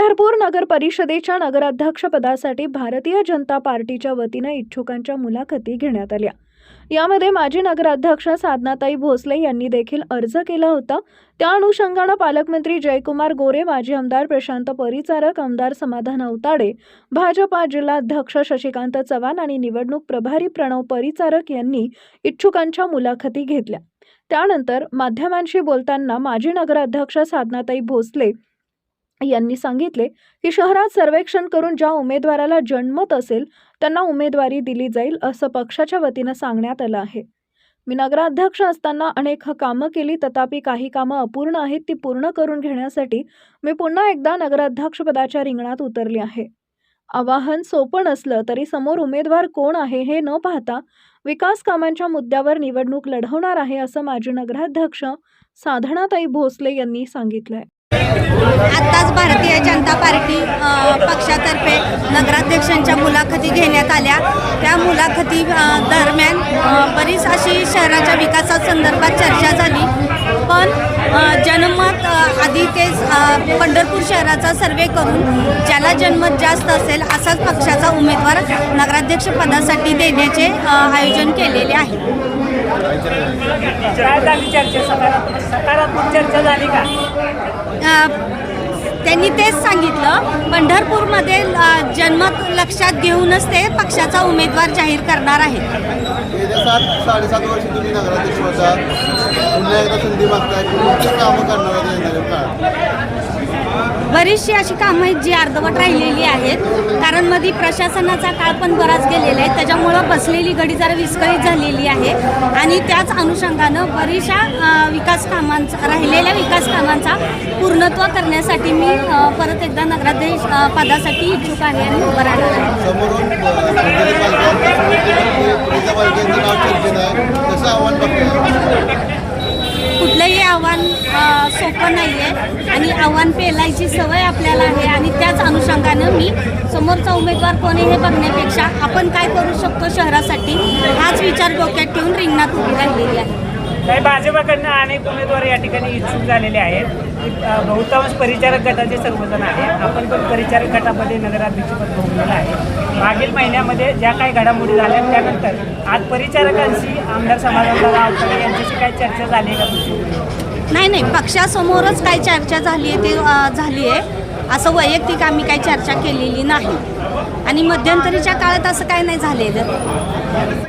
पंढरपूर नगर परिषदेच्या नगराध्यक्षपदासाठी भारतीय जनता पार्टीच्या वतीनं इच्छुकांच्या मुलाखती घेण्यात आल्या. यामध्ये माजी नगराध्यक्ष साधनाताई भोसले यांनी देखील अर्ज केला होता. त्या अनुषंगानं पालकमंत्री जयकुमार गोरे माजी आमदार प्रशांत परिचारक आमदार समाधान अवताडे भाजपा जिल्हाध्यक्ष शशिकांत चव्हाण आणि निवडणूक प्रभारी प्रणव परिचारक यांनी इच्छुकांच्या मुलाखती घेतल्या. त्यानंतर माध्यमांशी बोलताना माजी नगराध्यक्ष साधनाताई भोसले यांनी सांगितले की शहरात सर्वेक्षण करून ज्या उमेदवाराला जन्मत असेल त्यांना उमेदवारी दिली जाईल असं पक्षाच्या वतीनं सांगण्यात आलं आहे. मी नगराध्यक्ष असताना अनेक कामं केली तथापि काही कामं अपूर्ण आहेत ती पूर्ण करून घेण्यासाठी मी पुन्हा एकदा नगराध्यक्षपदाच्या रिंगणात उतरली आहे. आवाहन सोपं नसलं तरी समोर उमेदवार कोण आहे हे न पाहता विकास कामांच्या मुद्द्यावर निवडणूक लढवणार आहे असं माजी नगराध्यक्ष साधनाताई भोसले यांनी सांगितलंय. आत्ताच भारतीय जनता पार्टी पक्षातर्फे नगराध्यक्षांच्या मुलाखती घेण्यात आल्या. त्या मुलाखती दरम्यान बरीच अशी शहराच्या विकासा संदर्भात चर्चा झाली. पण जनमत आधी ते पंढरपूर शहराचा सर्वे करून ज्याला जनमत जास्त असेल असाच पक्षाचा उमेदवार नगराध्यक्षपदासाठी देण्याचे आयोजन केलेले आहे. काय झाली चर्चा? सकारात्मक सकारात्मक चर्चा झाली का? अ, त्यांनी तेच सांगितलं. पंढरपूरमध्ये अ, जन्मत लक्षात घेऊनच ते पक्षाचा उमेदवार जाहीर करणार आहेत. गेल्या सात साडेसात वर्ष तुम्ही नगराध्यक्ष होता पुन्हा एकदा संधी मागताय. कामं करणार आहे येणाऱ्या काळात बरीचशी अशी कामं आहेत जी अर्धवट राहिलेली आहेत. कारण मध्ये प्रशासनाचा काळ पण बराच गेलेला आहे. त्याच्यामुळं बसलेली गडी जरा विस्कळीत झालेली आहे. आणि त्याच अनुषंगानं बरीचशा विकास कामांचा राहिलेल्या विकास कामांचा पूर्णत्व करण्यासाठी मी परत एकदा नगराध्यक्ष पदासाठी इच्छुक आहे आणि उभं राहणार आहे. समोरून आव्हान कुठलंही आव्हान सोपं नाही आहे आणि आव्हान पेलायची सवय आपल्याला आहे आणि त्याच अनुषंगानं मी समोरचा उमेदवार कोणी हे बघण्यापेक्षा आपण काय करू शकतो शहरासाठी हाच विचार डोक्यात ठेवून रिंगणात उभी राहिलेली आहे. काही भाजपाकडनं अनेक उमेदवार या ठिकाणी इच्छुक झालेले आहेत. बहुतांश परिचारक गटाचे सर्वजण आहेत. आपण पण परिचारक गटामध्ये नगराध्यक्षपद भोगलेलं आहे. मागील महिन्यामध्ये ज्या काही घडामोडी झाल्या त्यानंतर आज परिचारकांशी आमदार समाधानदार आवताडे यांच्याशी काय चर्चा झाली का नाही नाही. पक्षासमोरच काय चर्चा झाली आहे ती झाली आहे. असं वैयक्तिक आम्ही काही चर्चा केलेली नाही. आणि मध्यंतरीच्या काळात असं काय नाही झालेलं.